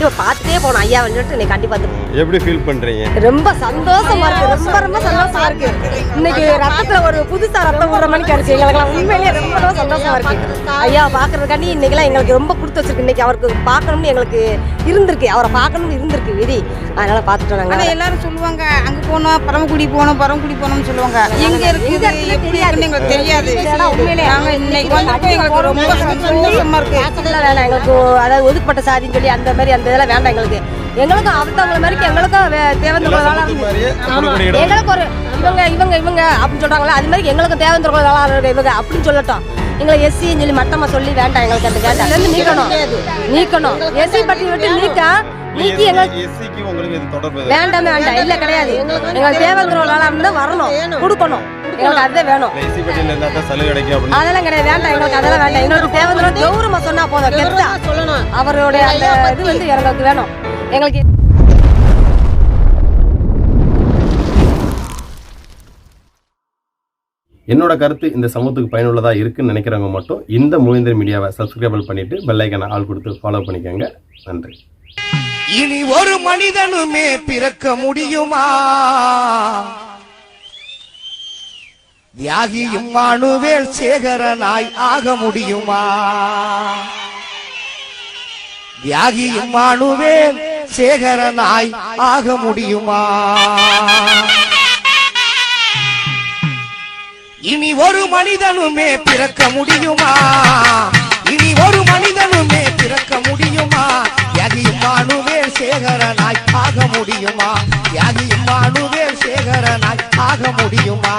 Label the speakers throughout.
Speaker 1: கண்டிப்பா பார்த்துட்டே போகணும் ஐயா வந்துட்டு இன்னைக்கு கண்டிப்பா வந்து
Speaker 2: எப்படி ஃபீல் பண்றீங்க?
Speaker 1: ரொம்ப சந்தோஷமா இருக்கு ரொம்ப ரொம்ப சந்தோஷமா இருக்கு. இன்னைக்கு ரத்தத்துல ஒரு புதுசா ரத்தம் விடுற மாதிரி இருக்கு எங்களுக்கு உண்மையிலேயே ரொம்ப ரொம்ப சந்தோஷமா இருக்கு. ஐயா பாக்குறதுக்காண்டி இன்னைக்கெல்லாம் எங்களுக்கு ரொம்ப கொடுத்து வச்சிருக்கு. இன்னைக்கு அவருக்கு பார்க்கணும்னு எங்களுக்கு இருந்திருக்கு. அவரை பார்க்கணும்னு இருந்திருக்கு விதி. அதனால பார்த்துட்டோம்
Speaker 3: ஆனா
Speaker 1: நாங்க
Speaker 3: எல்லாரும் சொல்லுவாங்க அங்க போனோம் பரமக்குடி போனோம் பரமக்குடி போனோம்னு சொல்லுவாங்க. எங்க இருக்குது எப்படி இருக்குன்னு எங்களுக்கு தெரியாது. நாங்க இன்னைக்கு வந்தப்போ எங்களுக்கு ரொம்ப சந்தோஷமா இருக்கு.
Speaker 1: எங்களுக்கு அதாவது ஒதுக்கப்பட்ட சாதின்னு சொல்லி அந்த மாதிரி அந்த இதெல்லாம் வேண்டாம் எங்களுக்கு. எங்களுக்கும் அவத்தவங்கள மாதிரி எங்களுக்கும் வே- தேவந்த
Speaker 2: எல்லா
Speaker 1: நாளா
Speaker 2: சமூகத்து
Speaker 1: இருந்து-
Speaker 2: மாதிரியே
Speaker 1: ஆமா.
Speaker 2: கொடுக்கக்கூடிய இடம்
Speaker 1: எங்களுக்கு ஒரு இவங்க இவங்க இவங்க அப்படின்னு சொல்றாங்களா அது மாதிரி எங்களுக்கு தேவந்த நாளா இருக்கு இவங்க அப்படின்னு சொல்லட்டும். எங்களை எஸ்சின்னு சொல்லி மட்டமா சொல்லி வேண்டாம் எங்களுக்கு அந்த வேண்டாம். இருந்து நீக்கணும். நீக்கணும். எஸ்சி பட்டி விட்டு நீக்க நீக்கி எங்களுக்கு? வேண்டாமே வேண்டாம். இல்ல கிடையாது. எங்களுக்கு நாளா இருந்தா வரணும். கொடுக்கணும். எங்களுக்கு அதுதான் வேணும். அதெல்லாம் கிடையாது. வேண்டாம். எங்களுக்கு அதெல்லாம் வேண்டாம். எங்களுக்கு தேவந்திர கௌரவமா சொன்னா போதும். கெத்தா. அவருடைய அந்த இது வந்து எங்களுக்கு வேணும். எங்களுக்கு
Speaker 2: என்னோட கருத்து இந்த சமூகத்துக்கு பயனுள்ளதா இருக்குன்னு நினைக்கிறவங்க மட்டும் இந்த மூவேந்தர் மீடியாவை சப்ஸ்கிரைபிள் பண்ணிட்டு பெல் ஐக்கனை ஆள் கொடுத்து ஃபாலோ பண்ணிக்கோங்க. நன்றி.
Speaker 4: இனி ஒரு மனிதனுமே பிறக்க முடியுமா? தியாகியும் மானுவேல் சேகரனாய் ஆக முடியுமா? தியாகி மானுவே சேகரனாய் ஆக முடியுமா? இனி ஒரு மனிதனுமே பிறக்க முடியுமா? இனி ஒரு மனிதனுமே பிறக்க முடியுமா? தியாகியும் மானுவே சேகரனாய் ஆக முடியுமா? தியாகியும் மானுவே சேகரனாய் ஆக முடியுமா?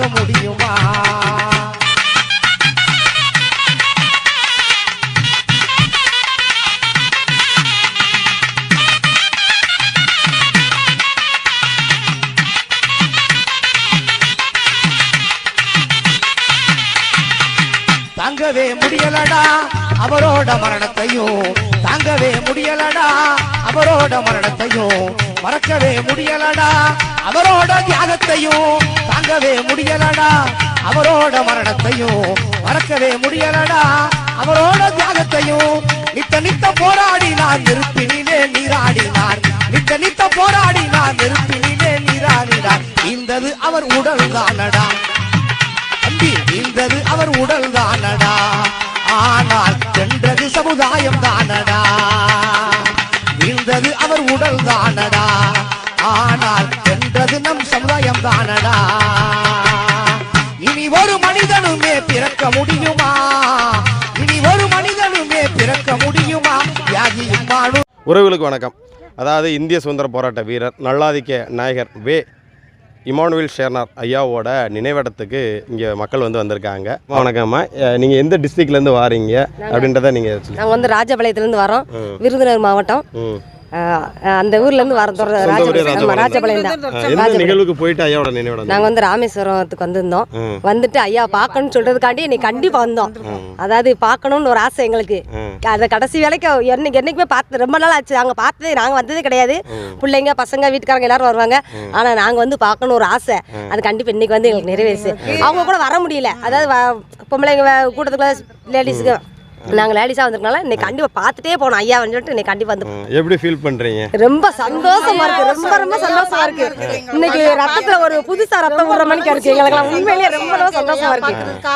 Speaker 4: ஆக முடியுமா? தாங்கவே முடியலடா அவரோட மரணத்தையும். தாங்கவே முடியலடா அவரோட மரணத்தையும். மறக்கவே முடியலடா அவரோட தியாகத்தையும் தாங்கவே முடியலடா. அவரோட மரணத்தையும் மறக்கவே முடியலடா. அவரோட தியாகத்தையும் நித்த நித்த போராடினார் நெருப்பினிலே நீராடினார். நித்த நித்த போராடினார் நெருப்பினிலே நீராடினார். இந்தது அவர் உடல் தானடா. தம்பி இந்தது அவர் உடல் தானடா. ஆனால் சென்றது சமுதாயம் தானடா. இருந்தது அவர் உடல் தானடா. தானடா இனி ஒரு மனிதனுமே பிறக்க முடியுமா? இனி ஒரு மனிதனுமே பிறக்க முடியுமா? தியாகியும் மானு
Speaker 2: உறவுகளுக்கு வணக்கம். அதாவது இந்திய சுதந்திர போராட்ட வீரர் நல்லாதிக்க நாயகர் வே. இமானுவேல் ஷேர்னார் ஐயாவோட நினைவிடத்துக்கு இங்கே மக்கள் வந்து வந்திருக்காங்க. வணக்கம்மா நீங்கள் எந்த டிஸ்ட்ரிக்ட்லேருந்து வாரீங்க? அப்படின்றத நீங்கள் சொல்லி
Speaker 1: நாங்க வந்து ராஜபாளையத்துல வரோம். விருதுநகர் மாவட்டம்.
Speaker 2: ம்
Speaker 1: அஹ், அஹ், ஊர்ல இருந்து வரோம் தொடர்
Speaker 2: சொந்த ஊரே
Speaker 1: ராஜபாளையம்
Speaker 2: ராஜபாளையம்
Speaker 1: தான்.
Speaker 2: நிகழ்வுக்கு போயிட்டு ஐயாவோட நினைவிடம்
Speaker 1: நாங்க வந்து ராமேஸ்வரத்துக்கு வந்திருந்தோம். வந்துட்டு ஐயா பார்க்கணும்னு சொல்றதுக்காண்டி இன்னைக்கு கண்டிப்பா வந்தோம். அதாவது பார்க்கணும்னு ஒரு ஆசை எங்களுக்கு. அதை கடைசி வேலைக்கு என்னைக்கு என்னைக்குமே பார்த்து ரொம்ப நாள் ஆச்சு. நாங்க பார்த்ததே நாங்க வந்ததே கிடையாது. பிள்ளைங்க பசங்க வீட்டுக்காரங்க எல்லாரும் வருவாங்க. ஆனா நாங்க வந்து பார்க்கணும் ஒரு ஆசை. அது கண்டிப்பா இன்னைக்கு வந்து எங்களுக்கு நிறைவேறுச்சு. அவங்க கூட வர முடியல. அதாவது பொம்பளைங்க கூட்டத்துக்குள்ள லேடிஸுக்கு நாங்க லேடிஸா வந்திருக்கனால இன்னைக்கு கண்டிப்பா பார்த்துட்டே போனோம் ஐயா வந்துட்டு இன்னைக்கு கண்டிப்பா வந்து
Speaker 2: எப்படி ஃபீல் பண்ணுறீங்க
Speaker 1: ரொம்ப சந்தோஷமா இருக்கு ரொம்ப ரொம்ப சந்தோஷமா இருக்கு. இன்னைக்கு ரத்தத்துல ஒரு புதுசா ரத்தம் விடுற மாதிரி இருக்கு. எங்களுக்கு உண்மையிலேயே ரொம்ப ரொம்ப சந்தோஷமா இருக்கு.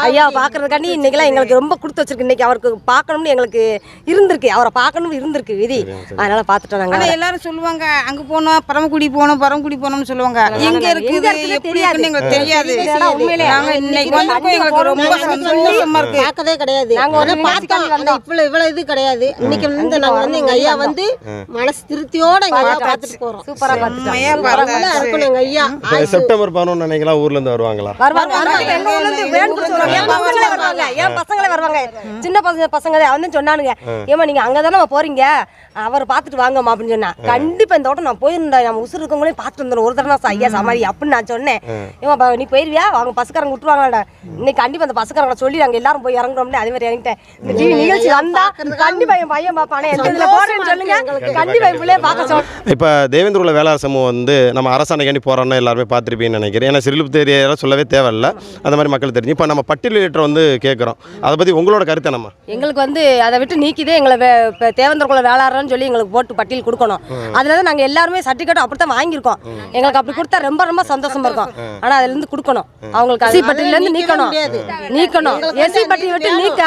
Speaker 1: ஐயா பாக்குறதுக்காண்டி இன்னைக்கெல்லாம் எங்களுக்கு ரொம்ப கொடுத்து வச்சிருக்கு. இன்னைக்கு அவருக்கு பார்க்கணும்னு எங்களுக்கு இருந்திருக்கு. அவரை பார்க்கணும்னு இருந்திருக்கு விதி. அதனால பார்த்துட்டோம்
Speaker 3: ஆனா
Speaker 1: நாங்க
Speaker 3: எல்லாரும் சொல்லுவாங்க அங்க போனோம் பரமக்குடி போனோம் பரமக்குடி போனோம்னு சொல்லுவாங்க. எங்க இருக்குது
Speaker 1: தெரியாது.
Speaker 3: இருக்குன்னு எங்களுக்கு தெரியாது.
Speaker 1: உண்மையிலே.
Speaker 3: நாங்க இன்னைக்கு எங்களுக்கு ரொம்ப சந்தோஷமா இருக்கு.
Speaker 5: பார்க்கதே கிடையாது
Speaker 1: நாங்க ஒரு
Speaker 5: ஆனா பார்த்தோம்
Speaker 1: நிகழ்ச்சிக்காண்டி
Speaker 5: ஆனா இவ்வளவு இவ்வளவு இது கிடையாது. இன்னைக்கு வந்து நாங்க வந்து எங்க ஐயா வந்து மனசு திருப்தியோட எங்க ஐயா பார்த்துட்டு போறோம்.
Speaker 1: சூப்பரா
Speaker 5: எங்க ஐயா.
Speaker 2: செப்டம்பர் பதினொன்று நினைக்கலாம் வருவாங்களா?
Speaker 1: ஊர்ல இருந்து கொடுத்து வருவாங்க. என் பசங்களே வருவாங்க. என் பசங்களே வருவாங்க. சின்ன பசங்க பசங்க தான் வந்து சொன்னானுங்க ஏமா நீங்க அங்கதானே போறீங்க? அவர் பார்த்துட்டு வாங்கம்மா அப்படின்னு சொன்னா. கண்டிப்பா இந்த தோட்டம் நான் போயிருந்தேன் நம்ம உசுறு இருக்கவங்களையும் பார்த்துட்டு வந்துடும் ஒரு தடவை நான் ஐயா சமாதி அப்படின்னு நான் சொன்னேன். ஏமா பா, நீ போயிருவியா? அவங்க பசக்காரங்க விட்டுருவாங்கடா இன்னைக்கு கண்டிப்பா அந்த பசக்காரங்க சொல்லி நாங்க எல்லாரும் போய் இறங்குறோம்னு அதே மாதிரி இறங்கிட்டேன். இந்த டிவி நிகழ்ச்சி வந்தா கண்டிப்பா என் பையன் பாப்பானே எந்த இதுல போடுறேன்னு சொல்லுங்க. கண்டிப்பா என் பிள்ளைய பார்க்க சொல்
Speaker 2: இப்போ தேவேந்திர உள்ள வேளாண் சமூகம் வந்து நம்ம அரசாணைக்காண்டி போகிறோன்னு எல்லாருமே பார்த்துருப்பீங்கன்னு நினைக்கிறேன். ஏன்னா சிறுப்பு தெரியலாம் சொல்லவே தேவையில்ல. அந்த மாதிரி மக்கள் தெரிஞ்சு. இப்போ நம்ம பட்டியலிட்டர் வந்து கேட்குறோம். அதை பற்றி உங்களோட கருத்தை நம்ம
Speaker 1: எங்களுக்கு வந்து அதை விட்டு நீக்கிதே எங்களை வே- இப்ப தேவேந்திரகுல வேளாளர்னு சொல்லி எங்களுக்கு போட்டு பட்டியல் கொடுக்கணும். அதுல தான் நாங்க எல்லாருமே சர்டிஃபிகேட் அப்படி தான் வாங்கியிருக்கோம். எங்களுக்கு அப்படி கொடுத்தா ரொம்ப ரொம்ப சந்தோஷமா இருக்கும். ஆனா அதுல இருந்து கொடுக்கணும். அவங்களுக்கு எஸ்சி பட்டியல இருந்து நீக்கணும். நீக்கணும். எஸ்சி பட்டியல் விட்டு நீக்க?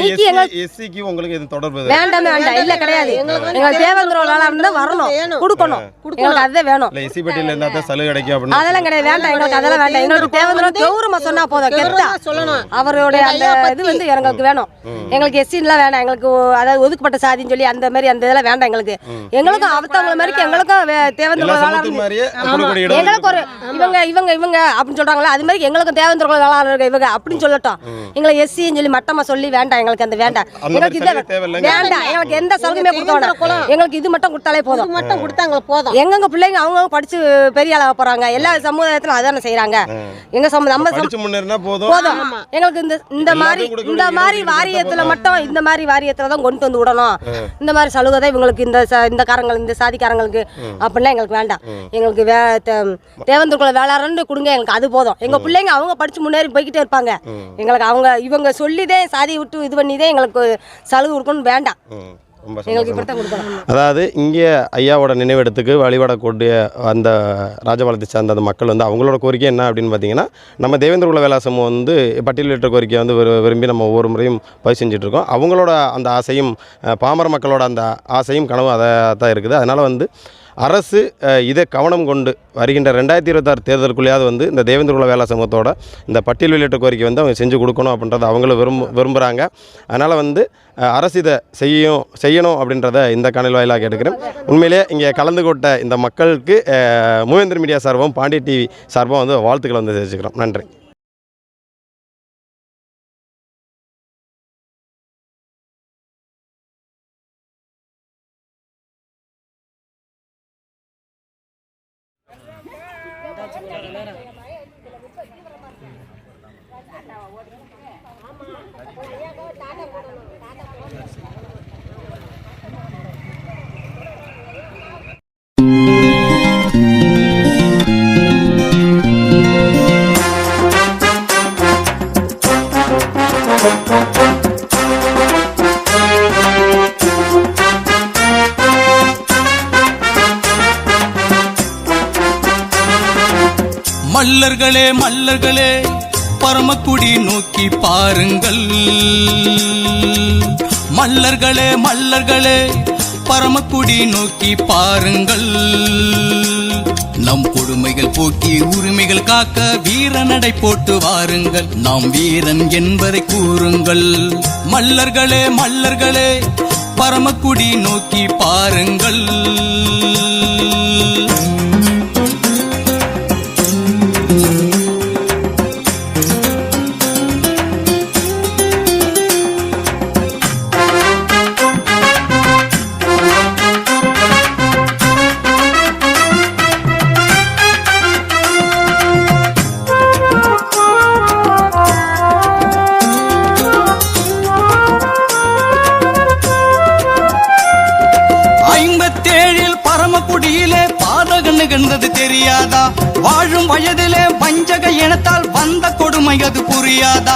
Speaker 1: நீக்கி எங்களுக்கு
Speaker 2: எஸ்சிக்கு உங்களுக்கு எது தொடர்பு
Speaker 1: வேண்டாமே வேண்டாம். இல்ல கிடையாது. எங்களுக்கு தேவேந்திர வேளாளர் தான் வரணும். கொடுக்கணும். எங்களுக்கு அதுதான் வேணும்.
Speaker 2: இல்லை எஸ்சி பட்டியலில் இருந்தால் தான் சலுகை கிடைக்கும் அப்படின்னு
Speaker 1: அதெல்லாம் கிடையாது. வேண்டாம். எங்களுக்கு அதெல்லாம் வேண்டாம். எங்களுக்கு தேவேந்திரம் கௌரவமா சொன்னா போதும். கெத்தா.
Speaker 5: சொல்லணும்.
Speaker 1: அவருடைய அந்த இது வந்து எங்களுக்கு வேணும். எங்களுக்கு எஸ்சின்லாம் வேணாம். எங்களுக்கு அதாவது ஒதுக்கப்பட்ட சாதின்னு சொல்லி அந்த மாதிரி அந்த இதெல்லாம் வேண்டாம் எங்களுக்கு. எங்களுக்கும் அவத்தவங்கள மாதிரி எங்களுக்கும் தேவேந்திர எங்களுக்கு ஒரு இவங்க இவங்க இவங்க அப்படின்னு சொல்றாங்களா அது மாதிரி எங்களுக்கும் தேவேந்திர வேளாளர் இவங்க அப்படின்னு சொல்லட்டும். எங்களை எஸ்சின்னு சொல்லி மட்டமா சொல்லி வேண்டாம் எங்களுக்கு அந்த வேண்டாம். எங்களுக்கு இது. வேண்டாம். எங்களுக்கு எந்த சலுகையுமே கொடுக்க எங்களுக்கு இது மட்டும் கொடுத்தாலே போதும்.
Speaker 5: மட்டும் கொடுத்தாங்க போதும்.
Speaker 1: எங்கெங்க பிள்ளைங்க அவங்க படிச்சு பெரிய ஆளாக போறாங்க. எல்லா சமுதாயத்திலும் அதானே செய்றாங்க. எங்க சமு நம்ம சமு-
Speaker 2: படிச்சு முன்னேறினா போதும்.
Speaker 1: எங்களுக்கு இந்த இந்த மாதிரி இந்த மாதிரி வாரியத்துல மட்டும் இந்த மாதிரி வாரியத்துல தான் கொண்டு வந்து விடணும். இந்த மாதிரி சலுகை தான் இவங்களுக்கு இந்த ச- இந்த காரங்கள் இந்த சாதிக்காரங்களுக்கு அப்படிலாம் எங்களுக்கு வேண்டாம். எங்களுக்கு வே தேவந்தூர்குள்ள வேளாறன்னு கொடுங்க எங்களுக்கு அது போதும். எங்க பிள்ளைங்க அவங்க படிச்சு முன்னேறி போய்கிட்டே இருப்பாங்க. எங்களுக்கு அவங்க இவங்க சொல்லிதே சாதியை விட்டு இது பண்ணிதே எங்களுக்கு சலுகை கொடுக்கணும் வேண்டாம்.
Speaker 2: ரொம்ப அதாவது இங்கே ஐயாவோட நினைவிடத்துக்கு வழிபடக்கூடிய அந்த ராஜபாளையத்தை சார்ந்த அந்த மக்கள் வந்து அவங்களோட கோரிக்கை என்ன அப்படின்னு பார்த்தீங்கன்னா நம்ம தேவேந்திர குல வேலாசம் வந்து பட்டியலிட்ட கோரிக்கையை வந்து விரு- விரும்பி நம்ம ஒவ்வொரு முறையும் பதிவு செஞ்சுட்டு இருக்கோம் அவங்களோட அந்த ஆசையும் பாமர மக்களோட அந்த ஆசையும் கனவும் அதை தான் இருக்குது. அதனால் வந்து அரசு இதை கவனம் கொண்டு வருகின்ற ரெண்டாயிரத்தி இருபத்தாறு தேர்தலுக்குள்ளேயாவது வந்து இந்த தேவேந்திரகுல வேலை சமூகத்தோட இந்த பட்டியல் வெளியிட்ட கோரிக்கை வந்து அவங்க செஞ்சு கொடுக்கணும் அப்படின்றத அவங்களும் விரும்ப விரும்புகிறாங்க அதனால் வந்து அரசு இதை செய்யும் செய்யணும் அப்படின்றத இந்த காணொலி வாயிலாக கேட்டுக்கிறேன். உண்மையிலேயே இங்கே கலந்து கொட்ட இந்த மக்களுக்கு அஹ், மூவேந்தர் மீடியா சார்பும் பாண்டிய டிவி சார்பும் வந்து வாழ்த்துக்களை வந்து தெரிவிச்சுக்கிறோம். நன்றி.
Speaker 6: மல்லர்களே மல்லர்களே. பரமக்குடி நோக்கி பாருங்கள். மல்லர்களே மல்லர்களே பரமக்குடி நோக்கி பாருங்கள். நம் கொடுமைகள் போக்கி உரிமைகள் காக்க வீரநடை போட்டு வாருங்கள். நாம் வீரன் என்பதை கூறுங்கள். மல்லர்களே மல்லர்களே பரமக்குடி நோக்கி பாருங்கள். வாழும் வஞ்சக இனத்தால் வந்த கொடுமை அது புரியாதா?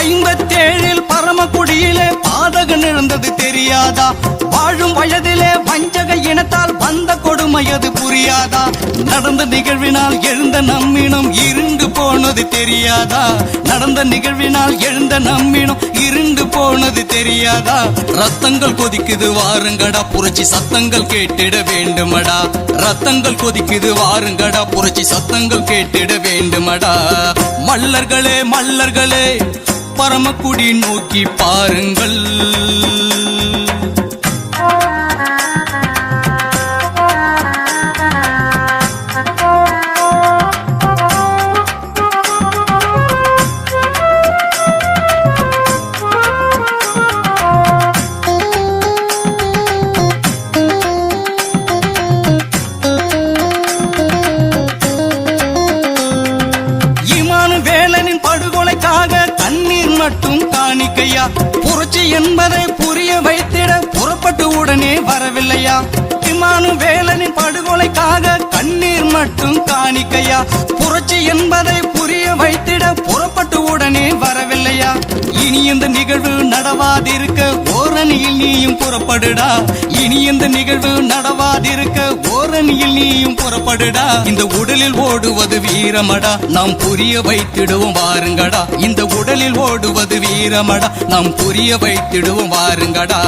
Speaker 6: ஐம்பத்தேழில் பரமக்குடியிலே பாதகம் நிகழ்ந்தது தெரியாதா? வாழும் வயதிலே வஞ்சக இனத்தால் வந்த கொடுமை அது புரியாதா? நடந்த நிகழ்வினால் எழுந்த நம்மினம் இருண்டு போனது தெரியாதா? நடந்த நிகழ்வினால் எழுந்த நம்மினம் இருண்டு போனது தெரியாதா? ரத்தங்கள் கொதிக்குது வாருங்கடா புரட்சி சத்தங்கள் கேட்டிட வேண்டுமடா. ரத்தங்கள் கொதிக்குது வாருங்கடா புரட்சி சத்தங்கள் கேட்டிட வேண்டுமடா. மல்லர்களே மல்லர்களே பரமக்குடி நோக்கி பாருங்கள். புரிய வைத்திட புறப்பட்டு உடனே வரவில்லையா? விமானம் வேலனின் படுகொலைக்காக கண்ணீர் மட்டும் காணிக்கையா? புரட்சி என்பதை புரிய வைத்திட புறப்பட்டு இனி இந்த நிகழ்வு நடவாதிருக்க ஓரணியில் நீயும் புறப்படுடா. இனி இந்த நிகழ்வு நடவாதிருக்க ஓரணியில் நீயும் புறப்படுடா. இந்த உடலில் ஓடுவது வீரமடா. நாம் புரிய வைத்திடுவோம் வாருங்கடா. இந்த உடலில் ஓடுவது வீரமடா. நாம் புரிய வைத்திடுவோம் வாருங்கடா.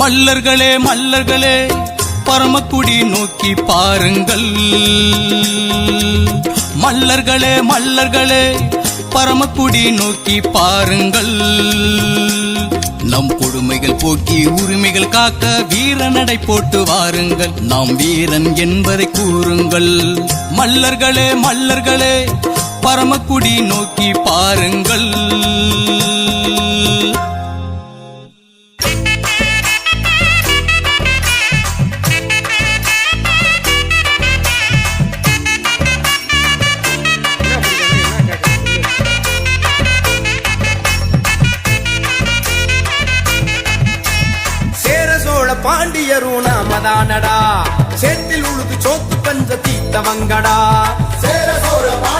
Speaker 6: மல்லர்களே மல்லர்களே பரமக்குடி நோக்கி பாருங்கள். மல்லர்களே மல்லர்களே பரமக்குடி நோக்கி பாருங்கள். நம் கொடுமைகள் போக்கி உரிமைகள் காக்க வீர நடை போட்டு வாருங்கள். நாம் வீரன் என்பதை கூறுங்கள். மல்லர்களே மல்லர்களே பரமக்குடி நோக்கி பாருங்கள்.
Speaker 4: தானடா நாமதானடா சேத்தில் உழுது சோத்து பஞ்ச தீத்தவங்கடா சேர சோர பாண்டியரும்